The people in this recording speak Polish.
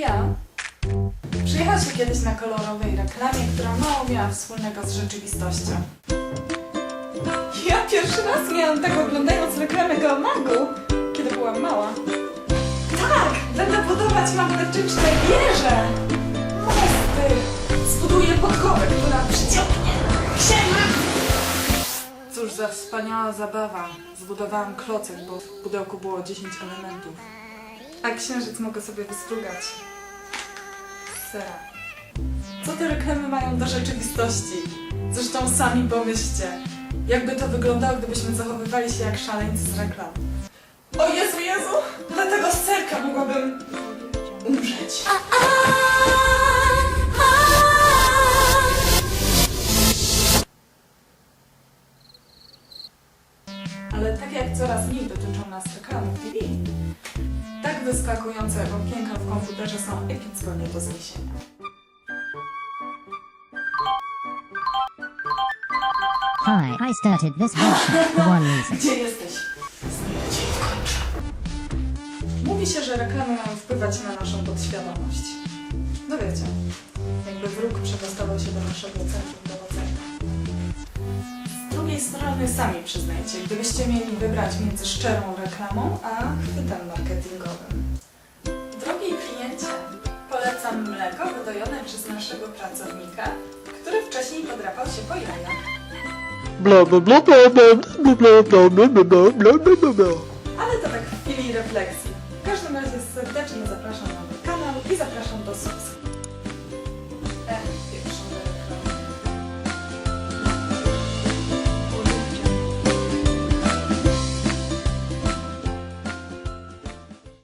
ja. Się kiedyś na kolorowej reklamie, która mało miała wspólnego z rzeczywistością. Ja pierwszy raz miałam tak oglądając reklamę Geomagu, kiedy byłam mała. Tak! Będę budować magnetyczne wieże! Mosty! Zbuduję podkowę, która przyciągnie księżyc! Cóż za wspaniała zabawa. Zbudowałam klocek, bo w pudełku było 10 elementów. A księżyc mogę sobie wystrugać. Sera. Co te reklamy mają do rzeczywistości? Zresztą sami pomyślcie. Jakby to wyglądało, gdybyśmy zachowywali się jak szaleńcy z reklam. O Jezu, Jezu! Dlatego z serka mogłabym umrzeć. Ale tak jak coraz mniej dotyczą nas reklamy TV, tak wyskakujące okienka w komputerze są epicko nie do zniesienia. Hi, I started this for one reason. Gdzie jesteś? Znajdę cię i wkończę. Mówi się, że reklamy mają wpływać na naszą podświadomość. No wiecie, jakby wróg przedostawał się do naszego centrum drugiej strony sami przyznajcie, gdybyście mieli wybrać między szczerą reklamą a chwytem marketingowym. Drogi kliencie, polecam mleko wydojone przez naszego pracownika, który wcześniej podrapał się po jajach. Bla bla bla bla bla bla bla bla bla bla bla bla bla bla bla. Ale to tak w chwili refleksji. W każdym razie serdecznie zapraszam na mój kanał i zapraszam do subskrypcji.